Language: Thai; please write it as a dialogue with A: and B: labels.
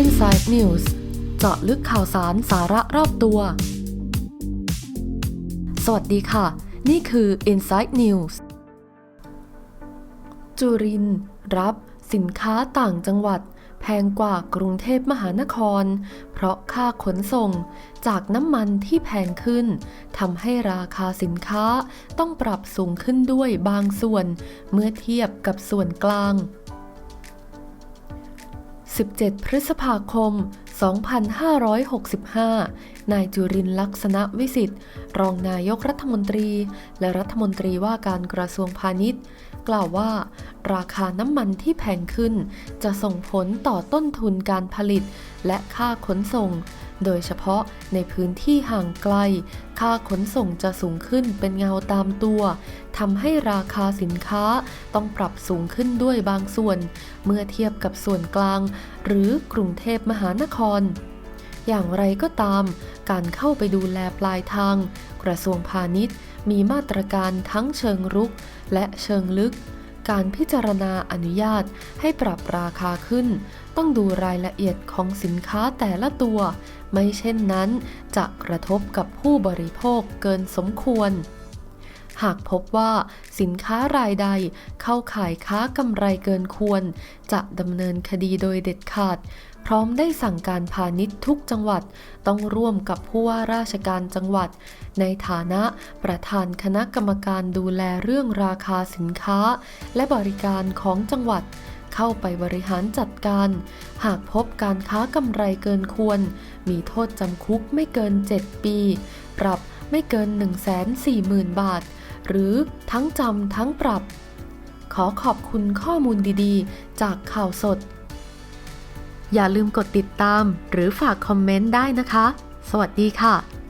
A: Inside News เจาะลึกข่าวสารสาระรอบตัว สวัสดีค่ะ นี่คือ Inside News จุรินรับสินค้าต่างจังหวัด แพงกว่ากรุงเทพมหานคร เพราะค่าขนส่งจากน้ำมันที่แพงขึ้นทำให้ราคาสินค้าต้องปรับสูงขึ้นด้วยบางส่วน เมื่อเทียบกับส่วนกลาง 17 พฤษภาคม 2565 นายจุรินลักษณะวิสิทธิ์ รองนายกรัฐมนตรี และรัฐมนตรีว่าการกระทรวงพาณิชย์ กล่าวว่า ราคาน้ำมันที่แพงขึ้น จะส่งผลต่อต้นทุนการผลิตและค่าขนส่ง โดยเฉพาะในพื้นที่ห่างไกล ค่าขนส่งจะสูงขึ้นเป็นเงาตามตัวทำให้ราคาสินค้าต้องปรับสูงขึ้นด้วยบางส่วน เมื่อเทียบกับส่วนกลาง หรือกรุงเทพมหานคร อย่างไรก็ตาม การเข้าไปดูแลปลายทาง กระทรวงพาณิชย์ มีมาตรการทั้งเชิงรุกและเชิงลึก การพิจารณาอนุญาตให้ปรับราคาขึ้น ต้องดูรายละเอียดของสินค้าแต่ละตัว ไม่เช่นนั้นจะกระทบกับผู้บริโภคเกินสมควร หากพบว่าสินค้ารายใดเข้าขายค้ากำไรเกินควร จะดำเนินคดีโดยเด็ดขาด พร้อมได้สั่งการพาณิชย์ทุกจังหวัด ต้องร่วมกับผู้ว่าราชการจังหวัด ในฐานะประธานคณะกรรมการดูแลเรื่องราคาสินค้า และบริการของจังหวัดเข้าไปบริหารจัดการ หากพบการค้ากำไรเกินควร มีโทษจำคุกไม่เกิน 7 ปี ปรับ ไม่เกิน 140,000 บาท หรือทั้งจำทั้งปรับ ขอขอบคุณข้อมูลดีๆ จากข่าวสด อย่าลืมกดติดตามหรือฝากคอมเมนต์ได้นะคะ สวัสดีค่ะ